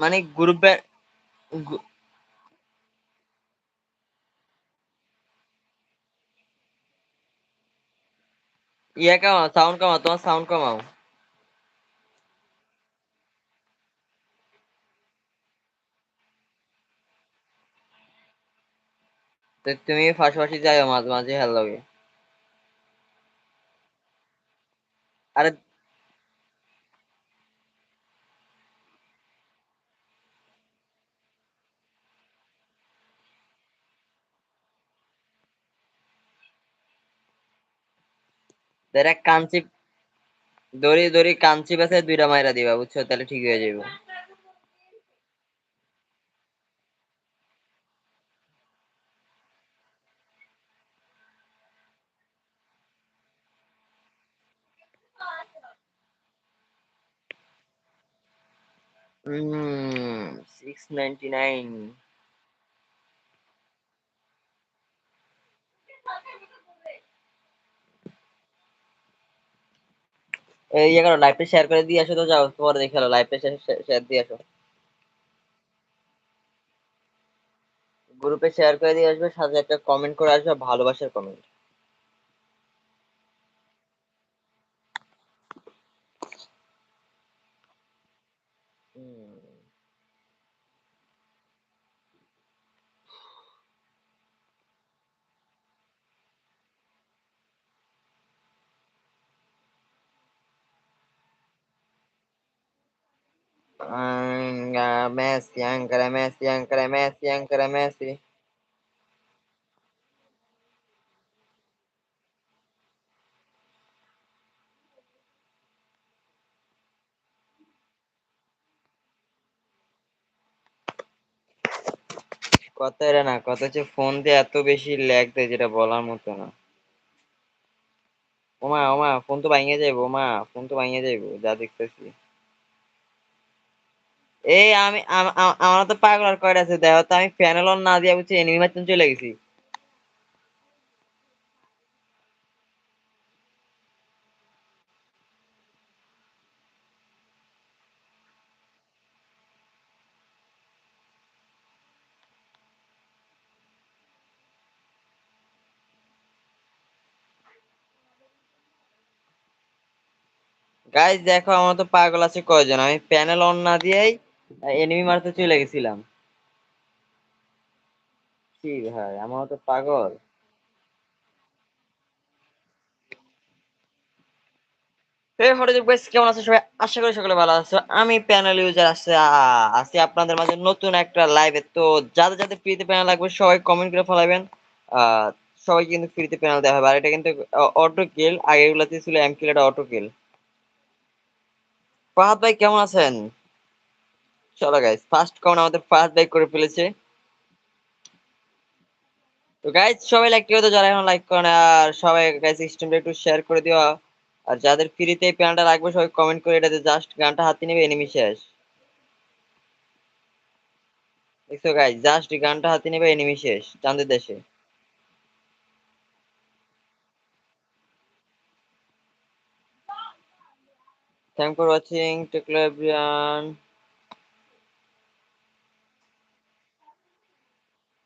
মানে গ্রুপে ইয়ে কমাও সাউন্ড কমাও তোমার সাউন্ড কমাও তো তুমি পাশাপাশি যাইও মাঝে মাঝে হ্যালো লগে আরে দেখ, কাঞ্চি দড়ি দড়ি কাঞ্চি দুইটা মাইরা দিবা, বুঝছ? তাহলে ঠিক হয়ে যাবে নাইনটি 699 ইয়ে করো লাইভটা শেয়ার করে দিয়ে আসো তো, যাও পরে দেখে লাইভটা শেয়ার দিয়ে আসো। গ্রুপে শেয়ার করে দিয়ে আসবে, সাথে একটা কমেন্ট করে আসবে, ভালোবাসার comment Messi, ancora Messi, ancora Messi, ancora Messi. কত এরা না কত হচ্ছে ফোন দিয়ে এত বেশি ল্যাগ দেয় যেটা বলার মতো না ওমা ওমা ফোন তো ভাঙিয়ে যাইবো ওমা ফোন তো ভাঙিয়ে যাইবো যা দেখতেছি এই, আমি আমার তো পাগল আর কয়টা আছে, দেখো তো, আমি প্যানেল অন না দিয়ে বুঝছি এনিমি মারতে চলে গেছি। গাইজ দেখো, আমার তো পাগল আছে কয়জন, আমি প্যানেল অন না দিয়েই এনিমি মারতে চলে গেছিলাম। কি ভাই আমার তো পাগল। কেমন আছে সবাই? আশা করি সকলে ভালো আছো। আমি প্যানেল ইউজার আছে আপনাদের মাঝে নতুন একটা লাইভে তো যাদের যাদের ফ্রিতে প্যানেল লাগবে, সবাই কমেন্ট করে ফেলাবেন। সবাই কিন্তু ফ্রিতে প্যানেল দেওয়া হবে। আর এটা কিন্তু অটো কিল আগে এগুলোতে ছিল এম অটো কিল ফাহাদ ভাই, কেমন আছেন? চলো গাইস ফার্স্ট কমেন্ট আমাদের ফাহাদ ভাই করে ফেলেছে। তো গাইস সবাই লাইক করে দাও যারা এখন লাইক করে আর সবাই গাইস স্ট্রিমটা একটু শেয়ার করে দিও। আর যাদের ফ্রিতে এই প্যানটা রাখবে, সবাই কমেন্ট করে এটাতে জাস্ট গানটা হাতে নেবে এনিমি শেষ। দেখছ গাইস জাস্ট গানটা হাতে নেবে এনিমি শেষ, চাঁদের দেশে। Thank for watching take care everyone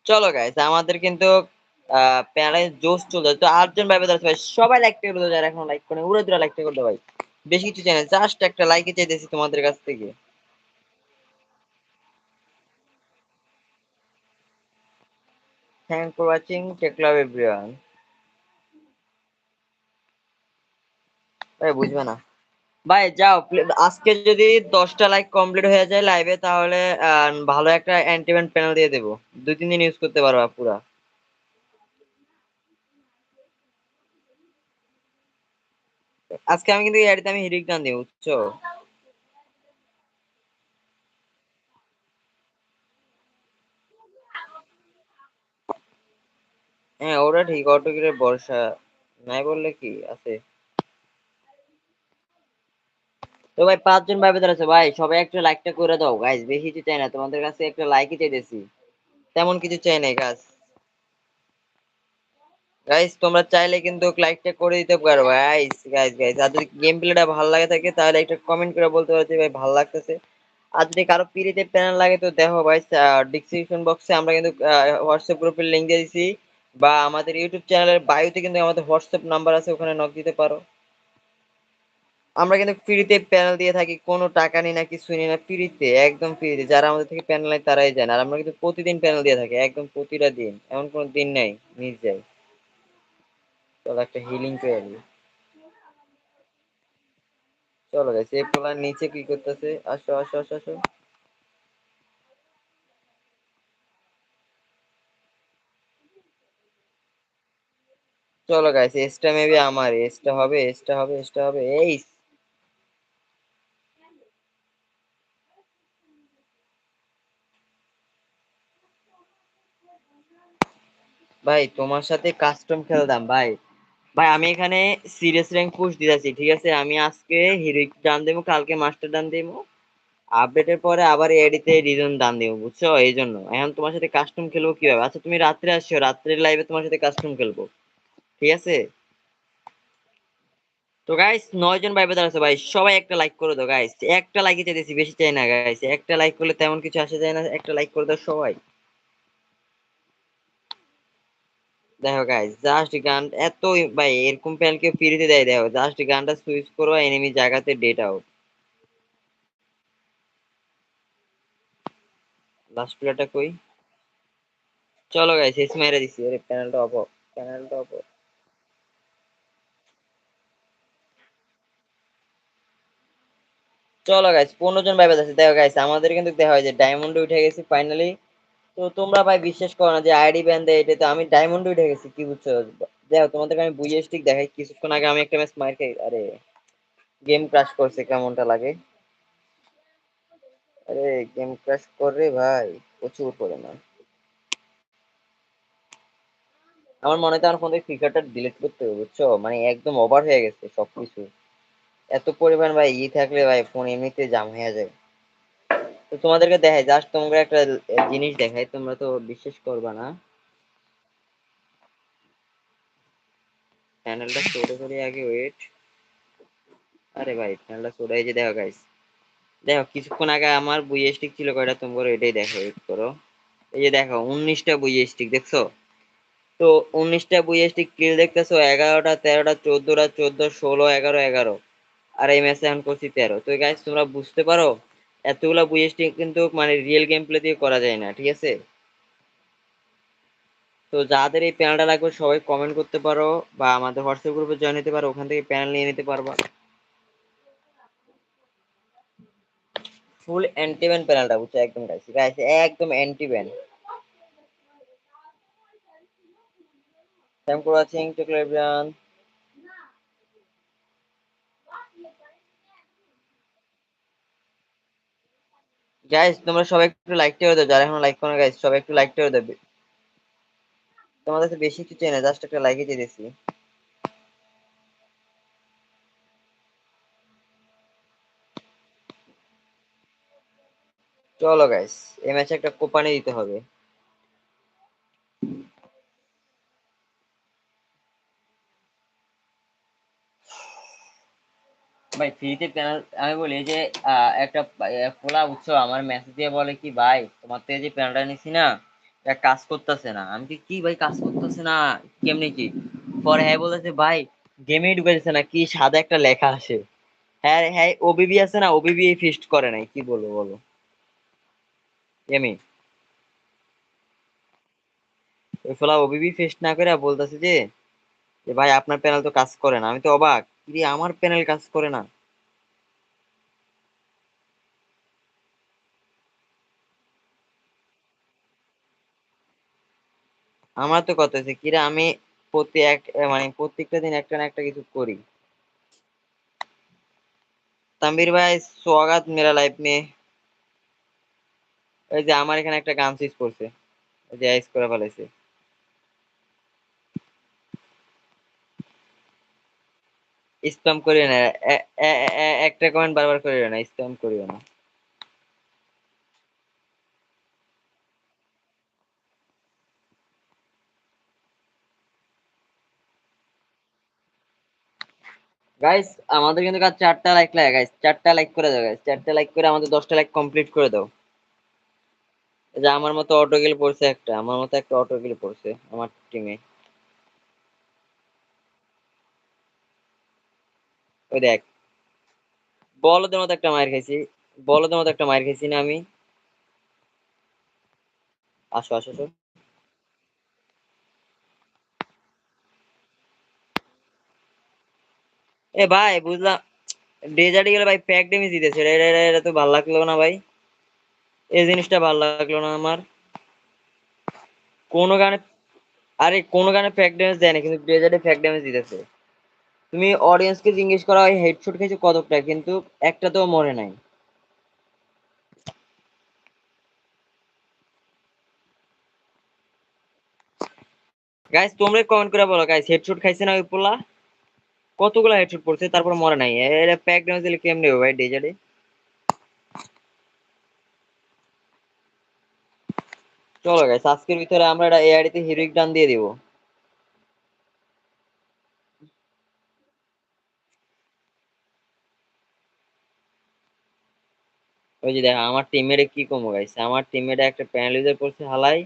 চলো গাইস আমাদের কিন্তু প্যানেলে জোস চলে তো আটজন ভাই বেদার ভাই, সবাই লাইক করে দাও যারা এখন লাইক করে উড়ে দুরা লাইক করে দাও ভাই। বেশি কিছু চাই না জাস্ট একটা লাইকে চাইতেছি তোমাদের কাছ থেকে। Thank for watching take love everyone ভাই, বুঝবে না। ভাই, যাও আজকে যদি দশটা লাইক কমপ্লিট হয়ে যায় লাইভে তাহলে ভালো একটা অ্যান্টিমেন্ট প্যানেল দিয়ে দেবো। দুই, তিন দিন ইউজ করতে পারবা পুরা। আজকে আমি কিন্তু এডিতে আমি হিরিক গান দিই বুঝছ? হ্যাঁ ওরা ঠিক অটো কিরে বর্ষা নাই বললে কি আছে? তো ভাই, পাঁচজন ভাই ভেতর আছে। ভাই, সবাই একটা লাইকটা করে দাও। গাইজ বেশি কিছু চাই না। তোমাদের কাছে একটা লাইকই চাইতেছি। তেমন কিছু চাই নাই গাছ গাইস তোমরা চাইলে কিন্তু লাইকটা করে দিতে পারো। গাইস গাইস গাইস আর যদি গেম প্লেটা ভালো লাগে থাকে, তাহলে একটা কমেন্ট করে বলতে পারো যে, ভাই, ভালো লাগতেছে। আর যদি কারও পিড়িতে প্যানেল লাগে, তো দেখো, ভাই ডিসক্রিপশন বক্সে আমরা কিন্তু হোয়াটসঅ্যাপ গ্রুপের লিঙ্ক দিয়ে দিছি। বা আমাদের ইউটিউব চ্যানেলের বায়োতে কিন্তু আমাদের হোয়াটসঅ্যাপ নাম্বার আছে, ওখানে নক দিতে পারো। আমরা কিন্তু ফ্রিতে প্যানেল দিয়ে থাকি, কোনো টাকা নিই না কিছু নিই না ফ্রিতে একদম ফ্রিতে যারা আমাদের থেকে প্যানেল নেয়, তারাই জানে। আর আমরা কিন্তু প্রতিদিন প্যানেল দিয়ে থাকি, একদম প্রতিটা দিন। এমন কোনো দিন নাই মিস যায় চলো একটা হিলিং করে আনি চলো গাইস এই পোলার নিচে কি করতেছে? আসো আসো আসো আসো। চলো গাইস এসটা মেবি আমার এসটা হবে এসটা হবে এসটা হবে। এই ভাই, তোমার সাথে কাস্টম খেলতাম, ভাই। ভাই, আমি এখানে সিরিয়াস র্যাঙ্ক পুশ দিতেছি, ঠিক আছে? আমি আজকে হিরোইক ডান দেবো, কালকে মাস্টার ডান দেবো। আপডেটের পরে আবার এডিতে রিজন দান দেবো, বুঝছ? এই জন্য এখন তোমার সাথে কাস্টম খেলব কীভাবে? আচ্ছা তুমি রাত্রে আসছো রাত্রের লাইভে তোমার সাথে কাস্টম খেলব, ঠিক আছে? তো গাইস নয় জন ভাই বেদার আছে, ভাই, সবাই একটা লাইক করে দাও গাইস একটা লাইকই চাইতেছি, বেশি চাই না গাইস একটা লাইক করলে তেমন কিছু আসে যায় না, একটা লাইক করে দাও সবাই। দেখো গাইস জাস্ট গান এত ভাই, এরকম প্যান কেউ ফ্রিতে দেয়, দেখো জাস্ট গানটা সুইচ করো এনিমি জায়গাতে ডেট আউট লাস্ট প্লেয়ারটা কই? চলো গাইস এস মেরে দিছি, আরে প্যানেলটা অফ প্যানেলটা অফ চলো গাইস পনেরো জন ভাই আছে, দেখো গাইস আমাদের কিন্তু দেখা হয় যে ডায়মন্ডে উঠে গেছি ফাইনালি তো তোমরা ভাই বিশ্বাস করো না যে আইডি ব্যান দেয় এটা তো আমি ডায়মন্ডে উঠে গেছি, কি বুঝছ? দেখো তোমাদেরকে আমি বুঝে স্টিক দেখাই, কিছুক্ষণ আগে আমি একটা ম্যাচ মার খাই, আরে গেম ক্রাশ করছে, কেমনটা লাগে? আরে গেম ক্রাশ করে ভাই, প্রচুর করে না আমার মনে হয় আমার ফোন থেকে ফিচারটা ডিলিট করতে হবে, বুঝছ? মানে একদম ওভার হয়ে গেছে সবকিছু। এত পরিমাণ ভাই ই থাকলে ভাই ফোন এমনিতে জাম হয়ে যায়। তো তোমাদেরকে দেখাই জাস্ট তোমরা একটা জিনিস দেখাই, তোমরা তো বিশ্বাস করবা না। প্যানেলটা ছোটো করে আগে ওয়েট আরে ভাই প্যানেলটা ছোটো এই যে দেখো গাইস দেখো, কিছুক্ষণ আগে আমার বুই স্টিক ছিল কয়টা, তোমরা এটাই দেখো ওয়েট করো। এই যে দেখো, উনিশটা বুই স্টিক দেখছ? তো উনিশটা বুই স্টিক কিল দেখতেছো, এগারোটা, তেরোটা, চোদ্দটা, চোদ্দ, ষোলো, এগারো এগারো। আর এই ম্যাচে এখন করছি তেরো। তো গাইস তোমরা বুঝতে পারো এতগুলা বুই স্টিক কিন্তু মানে রিয়েল গেম প্লে দিয়ে করা যায় না, ঠিক আছে? তো যাদের এই প্যানেলটা লাগবে সবাই কমেন্ট করতে পারো বা আমাদের হোয়াটসঅ্যাপ গ্রুপে জয়েন হতে পারো, ওখান থেকে প্যানেল নিয়ে নিতে পারবা। ফুল অ্যান্টি ব্যান প্যানেলটা বুঝছ একদম গাইস গাইস একদম anti ban thank for watching chocolate guys তোমরা সবাই একটু লাইক করে দাও, যারা এখন লাইক করো গাইস সবাই একটু লাইক করে দাও তোমাদের কাছে বেশি কিছু চেনা জাস্ট একটা লাইক দিয়ে দিছি। চলো গাইস এই ম্যাচে একটা কোপানি দিতে হবে। ভাই ফ্রিতে প্যানেল আমি বলি যে একটা পোলা বুঝছ, আমার মেসেজ দিয়ে বলে কি, ভাই, তোমার থেকে যে প্যানেলটা নিছি না, এটা কাজ করতেছে না। আমি কি কি ভাই, কাজ করতেছে না? কেমনি কি? পরে হ্যাঁ বলেছে ভাই গেমেই ঢুকেছে না, কি সাদা একটা লেখা আসে হ্যাঁ হ্যাঁ ওবিবি আছে না ওবিবি ফিস্ট করে নাই, কি বলব, বলো? গেমে ওই ফলা ওবিবি ফিস্ট না করে বলতেছে যে ভাই, আপনার প্যানেল তো কাজ করে না। আমি তো অবাক। কি আমার প্যানেল কাজ করে না। আমার তো কথা হচ্ছে, কিরা আমি প্রতি এক মানে প্রত্যেকটা দিন একটা না একটা কিছু করি। তাম্বির ভাই, স্বাগত মেরা লাইফ মে। ওই যে আমার এখানে একটা গান সুইচ করছে। ওই যে আইস করে ফেলাইছে। স্প্যাম করিও না। একটা কমেন্ট বারবার করিও না স্প্যাম করিও না। গাইস আমাদের কিন্তু কাজ চারটা লাইক লাগে গাইস চারটা লাইক করে দাও গাইস চারটা লাইক করে আমাদের দশটা লাইক কমপ্লিট করে দাও। যে আমার মতো অটো গেলে পড়ছে একটা, আমার মতো একটা অটো গেলে পড়ছে আমার টিমে ওই দেখ, বলদের মতো একটা মায়ের খাইছি, বলদের মতো একটা মায়ের খাইছি না আমি। আসো আসো আসো। এ ভাই, বুঝলাম, ডেজার্টে গেলে ভাই প্যাক ড্যামেজ দিতেছে। এটা তো ভালো লাগল না ভাই। এই জিনিসটা ভালো লাগল না আমার। কোনো গানে আরে কোনো গানে প্যাক ড্যামেজ দেয় না, কিন্তু ডেজার্টে প্যাক ড্যামেজ দিতেছে। তুমি অডিয়েন্সকে জিজ্ঞেস করা হয় হেডশট খেয়েছে কতটা কিন্তু একটা তো মরে নাই। গাইস তোমরা কমেন্ট করে বলো গাইস হেডশট খাইছে না ওই পোলা? কতগুলো হেডশট পড়ছে, তারপর মরে নাই। এটা প্যাক ড্যামেজ দিলে কেমনে হবে ভাই, ডেজার্টে? চলো গাইস আজকের ভিতরে আমরা এটা এআইডি তে হিরোইক ডান দিয়ে দিব। ওই যে দেখো, আমার টিমমেটে কি কমো গাইছে আমার টিমমেটে একটা প্যানেলিজার করছে হালাই,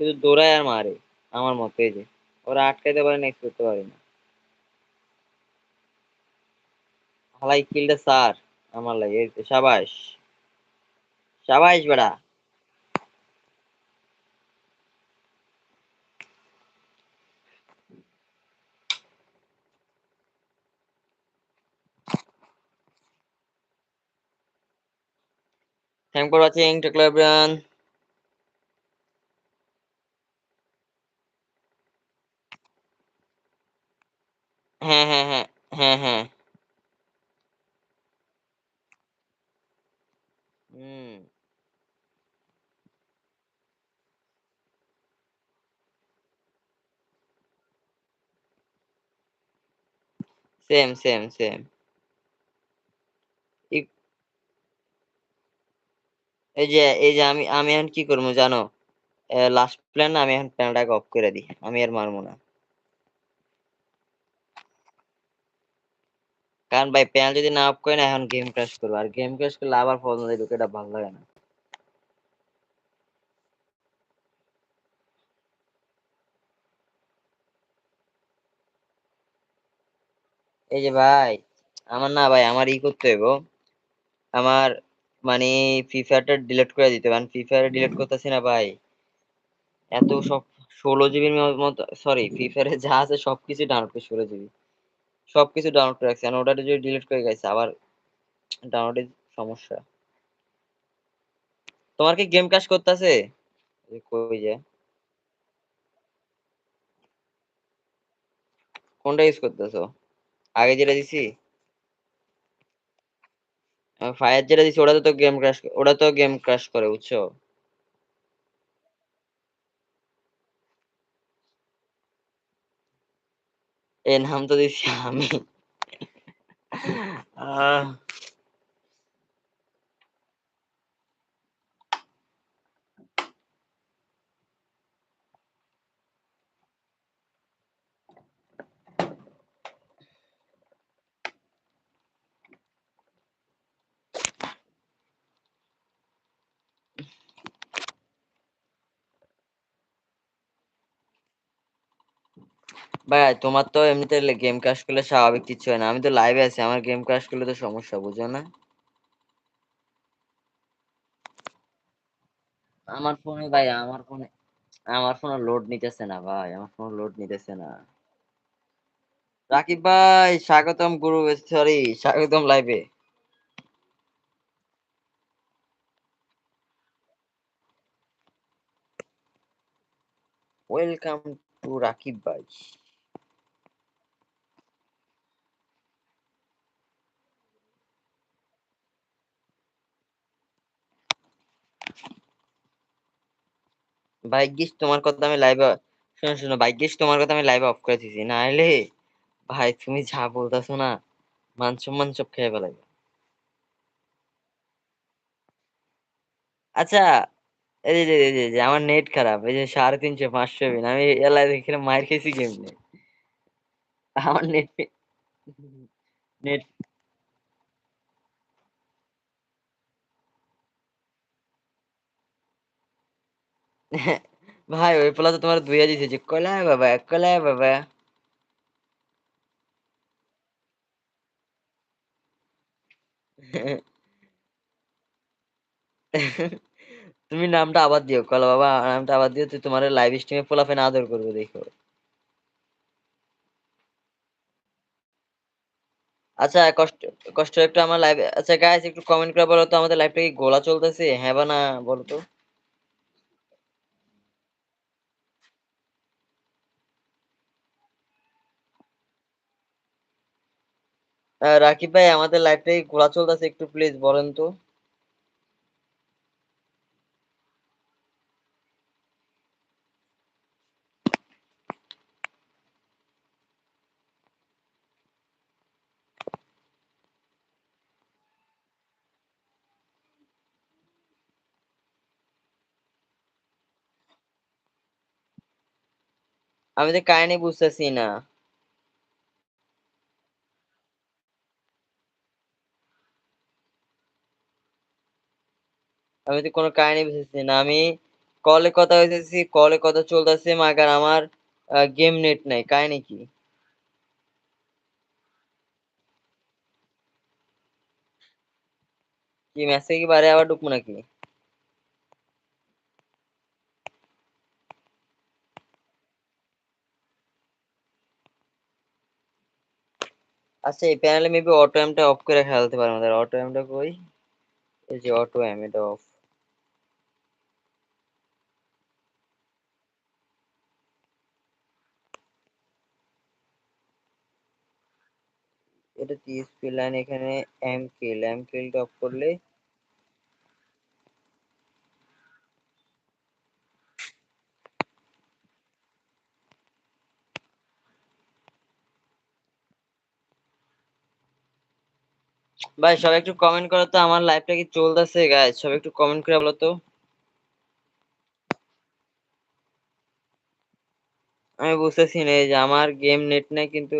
শুধু দৌড়ায় আর মারে, আমার মতে যে। ওরা আটকাইতে পারে না করতে পারে না। হালাই কিলটা স্যার আমার লাগে সাবাস। সাবাস বেড়া। থ্যাংক ফর ওয়াচিং টেক লাইব্রান হ্যাঁ হ্যাঁ হ্যাঁ হ্যাঁ হ্যাঁ হুম সেম সেম সেম এই যে এই যে আমি আমি এখন কি করব জানো? লাস্ট প্ল্যান আমি এখন প্ল্যানটাকে অফ করে দিই। আমি আর মারবো না। কারণ ভাই প্যানেল যদি না অফ করে না এখন গেম ক্র্যাশ করব। আর গেম ক্র্যাশ করলে আবার ফোন দিবে এটা ভালো লাগে না। এই যে ভাই, আমার না ভাই, আমার ই করতে হইব। আমার মানে ফ্রি ফায়ারটা ডিলিট করে দিতে হবে। ফ্রি ফায়ার ডিলিট করতেছি না ভাই। এত সব ষোলো জিবির মতো সরি ফ্রি ফায়ারে যা আছে সবকিছু ডাউনলোড করে ষোলো জিবি সবকিছু ডাউনলোড করে রাখছি। ওটা যদি ডিলিট করে গেছে আবার ডাউনলোডের সমস্যা। তোমার কি গেম কাজ করতেছে? কই যে? কোনটা ইউজ করতেছো? আগে যেটা দিছি? ফায়ার যেটা দিছে, ওটা তো গেম ক্রাশ ওটা তো গেম ক্রাশ করে, বুঝছ? এ নাম তো দিছি আমি। আহ ভাই, তোমার তো এমনিতে গেম ক্রাশ করলে স্বাভাবিক কিছু হয় না। আমি তো লাইভে আছি, আমার গেম ক্রাশ করলে তো সমস্যা, বুঝো না? আমার ফোনে ভাই, আমার ফোনে আমার ফোনে লোড নিতেছে না ভাই, আমার ফোন লোড নিতেছে না। রাকিব ভাই, স্বাগতম গুরু সরি স্বাগতম লাইভে ওয়েলকাম টু রাকিব ভাই। ভাগ্যিস তোমার কথা আমি লাইভে শোনো শোনো, ভাগ্যিস তোমার কথা আমি লাইভে অফ করে দিছি। না হলে ভাই, তুমি যা বলতেছো না মান সম্মান সব খেয়ে ফেলাবে আচ্ছা এই যে, এই যে- আমার নেট খারাপ, এই যে সাড়ে তিনশো পাঁচশো বিন আমি এলাই এখানে মায়ের খেয়েছি কেমনে? আমার নেট নেট ভাই, ওই পোলা তো তোমার ধুইয়া দিছে যে কলা বাবা কলা বাবা। তুমি নামটা আবার দিও, কলা বাবা, নামটা আবার দিও তুই তোমার লাইভ স্ট্রিমে পোলাপেন আদর করবে, দেখো। আচ্ছা কষ্ট কষ্ট একটু আমার লাইভ আচ্ছা গাইস একটু কমেন্ট করে বলো তো, আমাদের লাইভটা কি গোলা চলতেছে? হ্যাঁ বা না, বলো তো। রাকিব ভাই, আমাদের লাইভটা ঘোরা চলতেছে একটু প্লিজ বলেন তো। আমি তো কাহিনী বুঝতেছি না। আমি তো কোনো কাহিনী বুঝতেছি না। আমি কলে কথা হইতেছি কলে কথা চলতেছে, মাগার আমার গেম নেট নাই। কাহিনী কি? কি মেসে কি, বারে আবার ঢুকবো নাকি? আচ্ছা এই প্যানেলে মেবি অটো এমটা অফ করে খেলতে পারে। আমাদের অটো এমটা কই? এই যে অটো এম এটা অফ এটা টিএসপি লাইন এখানে এম কিল এম কিলটা অফ করলে ভাই, সবাই একটু কমেন্ট করো তো, আমার লাইভটা কি চলতেছে গাইস সবাই একটু কমেন্ট করে বলো তো। আমি বুঝতেছি না যে আমার গেম নেট নাই, কিন্তু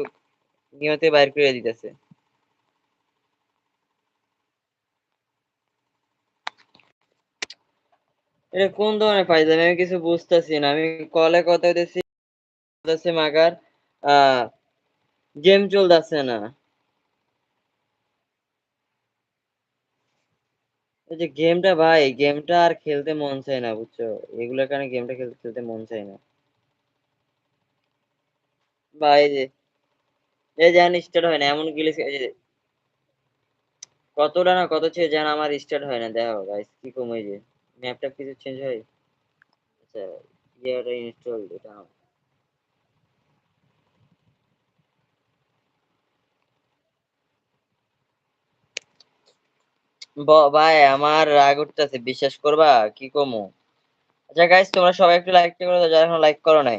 নিয়তে বাইর করে দিতেছে। এটা কোন ধরনের ফায়দামি আমি কিছু বুঝতেছি না। আমি কলে কথা হইতেছি মাগার গেম চলতেছে না। এই যে গেমটা ভাই, গেমটা আর খেলতে মন চায় না, বুঝছ? এগুলোর কারণে গেমটা খেলতে খেলতে মন চায় না। ভাই যে এই যেন স্টার্ট হয় না, এমন গিলে কতটা না কত ছিল যেন আমার স্টার্ট হয় না, দেখো গাইস কি কম যে ম্যাপটা কিছু চেঞ্জ হয়? আচ্ছা ইয়েটা ইনস্টল এটা ভাই, আমার রাগ উঠতেছে, বিশ্বাস করবা? কি কমু? আচ্ছা গাইস তোমরা সবাই একটু লাইক করে দাও, যারা এখন লাইক করো নাই।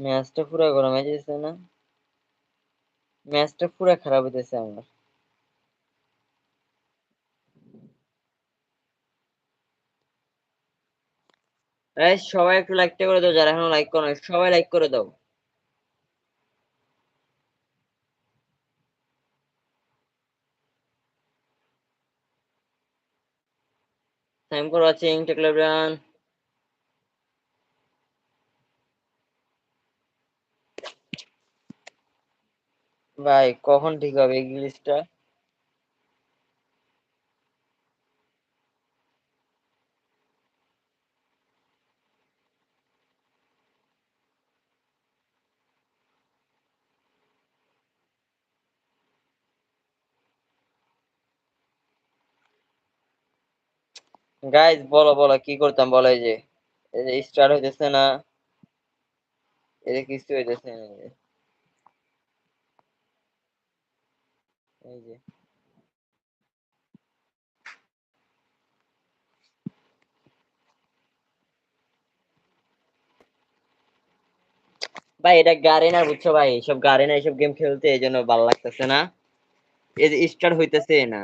ম্যাচটা পুরো গরম হয়ে যাচ্ছে না? ম্যাচটা পুরা খারাপ হইতেছে আমার। সবাই একটু লাইকটা করে দাও, যারা এখন লাইক করো সবাই লাইক করে দাও। থ্যাংক ফর ওয়াচিং টেক ভাই, কখন ঠিক হবে এই জিনিসটা গাইস বলো বলো, কি করতাম? বলো, এই যে স্টার্ট হইতেছে না? যে, কিছু হইতেছে না এই যে। ভাই, এটা গাড়ি না বুঝছ ভাই? এইসব গাড়ি না এইসব গেম খেলতে এই জন্য ভালো লাগতেছে না। এই যে স্টার্ট হইতেছে না।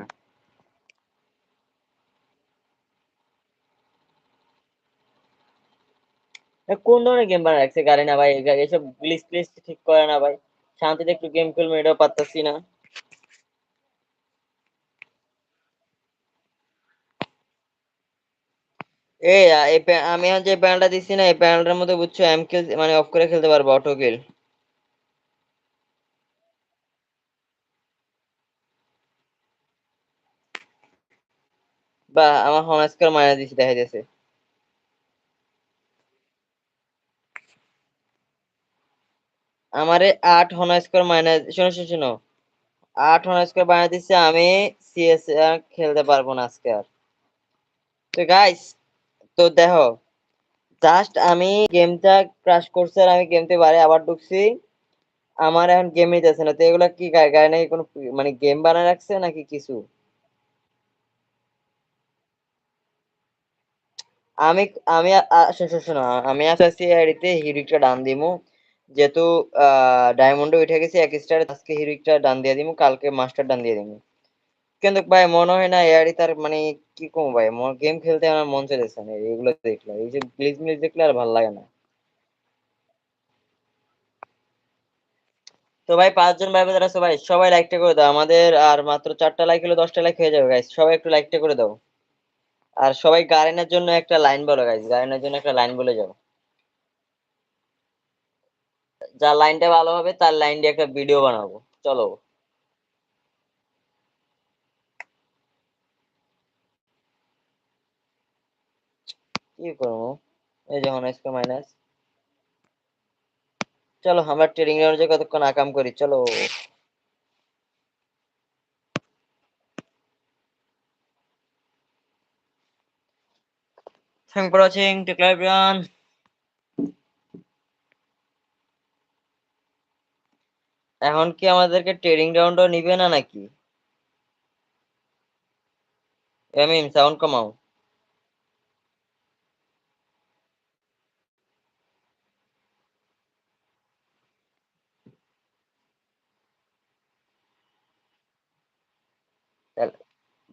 কোন ধরনের গেম বানা রাখছে গাড়ি না ভাই? এসব গ্লিস ক্লিচ ঠিক করে না ভাই। শান্তিতে একটু গেম খেলব, এটাও পারতেছি না। এই আমি যে প্যানেলটা দিচ্ছি না, এই প্যানেলটার মধ্যে বুঝছ এম কিল মানে অফ করে খেলতে পারব অটো কিল বা, আমার হোম দিছি দেখা যাচ্ছে। আমারে আট হন স্কোর মাইনাস শোনো শোনো শোনো। আট হন স্কোর দিচ্ছে, আমি সিএস খেলতে পারব না আজকে আর। তো গাইস তো দেখো জাস্ট আমি গেমটা ক্রাশ করছে আর আমি গেমতে বারে আবার ঢুকছি। আমার এখন গেম নিতেছে না। তো এগুলা কি গায়ে নাকি কোনো মানে গেম বানায় রাখছে নাকি কিছু? আমি আমি শোনো আমি আছি আইডিতে হিরিকটা ডান দিমু। যেহেতু ডায়মন্ডে উঠে গেছি, এক স্টার আজকে হিরিকটা ডান দিয়ে দিমু, কালকে মাস্টার ডান দিয়ে দিমু। কিন্তু ভাই মনে হয় না এআরই তার মানে কি কম ভাই? গেম খেলতে আমার মন চাইতেছে না, এগুলো দেখলে। এই যে প্লিজ মিলিজ দেখলে আর ভালো লাগে না। তো ভাই পাঁচজন ভাই বোনেরা সবাই সবাই লাইকটা করে দাও। আমাদের আর মাত্র চারটা লাইক হলে দশটা লাইক হয়ে যাবে গাইস সবাই একটু লাইকটা করে দাও। আর সবাই গার্ডেনের জন্য একটা লাইন বলো গাইস গার্ডেনের জন্য একটা লাইন বলে যাও। যার লাইনটা ভালো হবে, তার লাইন দিয়ে একটা ভিডিও বানাবো। চলো। কি করব? এই যে হনাইস্কো মাইনাস চলো আমরা ট্রেডিং রাউন্ডে কতক্ষণ আকাম করি? চলো। Thank for watching. Take care, everyone. এখন কি আমাদেরকে ট্রেডিং রাউন্ডও নিবে না নাকি? এমিম সাউন্ড কমাও।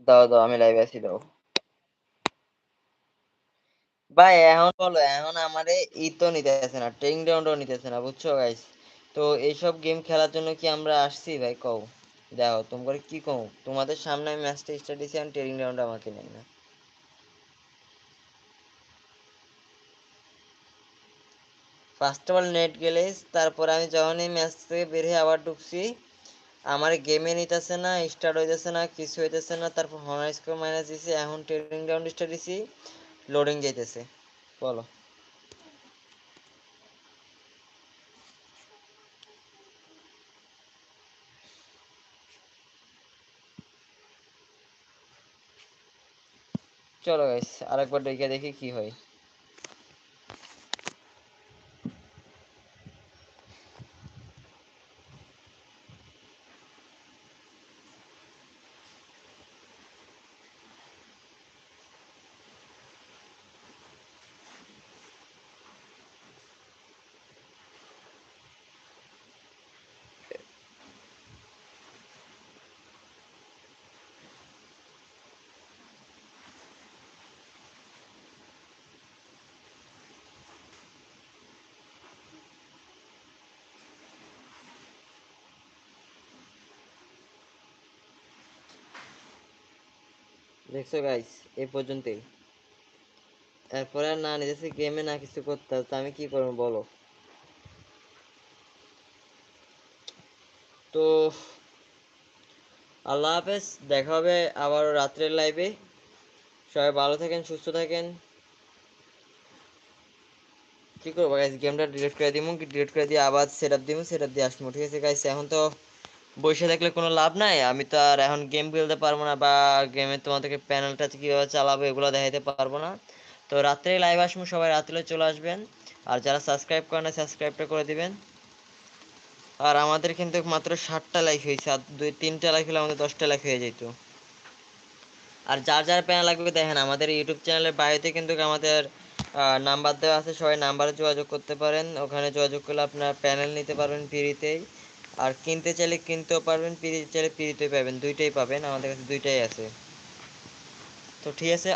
দাও দাও, আমি লাইভে আছি, দাও। ভাই, এখন বলো, এখন আমারে ই তো নিতেছে না ট্রেনিং রাউন্ডও নিতেছে না, বুঝছ গাইস তো এইসব গেম খেলার জন্য কি আমরা আসছি, ভাই, কও? দেখো তোমার কি কও? তোমাদের সামনে আমি ম্যাচটা স্টার্ট দিছি আর ট্রেনিং রাউন্ড আমাকে নেই না। ফার্স্ট অফ অল নেট গেলে, তারপর আমি যখন এই ম্যাচ থেকে বের হয়ে আবার ঢুকছি আমার গেমে নিতেছে না স্টার্ট হইতেছে না, কিছু হইতেছে না, তারপর হনার স্কোর মাইনাস দিছি, এখন ট্রেনিং রাউন্ড স্টার্ট দিছি লোডিং যাইতেছে, বলো। চলো গাইস আরেকবার দেখে দেখি কি হয়। দেখছ গাইস এই পর্যন্তই। এরপরে আর না নিজেছে গেমে না কিছু করতে তো আমি কি করব বলো? তো, আল্লাহ হাফেজ, দেখা হবে আবার রাত্রের লাইভে সবাই ভালো থাকেন, সুস্থ থাকেন। কি করব গাইস গেমটা ডিলিট করে দিমু ডিলিট করে দিয়ে আবার সেট আপ দিমু সেট দিয়ে আসব, ঠিক আছে গাইস এখন তো বসে থাকলে কোনো লাভ নাই? আমি তো আর এখন গেম খেলতে পারব না বা গেমে তোমাদেরকে প্যানেলটা কীভাবে চালাবো এগুলো দেখাইতে পারব না। তো রাত্রে লাইভ আসব, সবাই রাত্রে চলে আসবেন। আর যারা সাবস্ক্রাইব করে না সাবস্ক্রাইবটা করে দিবেন। আর আমাদের কিন্তু মাত্র ষাটটা লাইক হয়েছে, আর দুই তিনটা লাইক হলে আমাদের দশটা লাইক হয়ে যেত আর যার যার প্যানেল লাগবে দেখেন, আমাদের ইউটিউব চ্যানেলের বাইরেতে কিন্তু আমাদের নাম্বার দেওয়া আছে, সবাই নাম্বারে যোগাযোগ করতে পারেন। ওখানে যোগাযোগ করলে আপনার প্যানেল নিতে পারবেন ফ্রিতেই আর কিনতে চাইলে কিনতেও পারবেন পিড়িতে চাইলে পিড়িতে পাবেন, দুইটাই পাবেন, আমাদের কাছে দুইটাই আছে। তো ঠিক আছে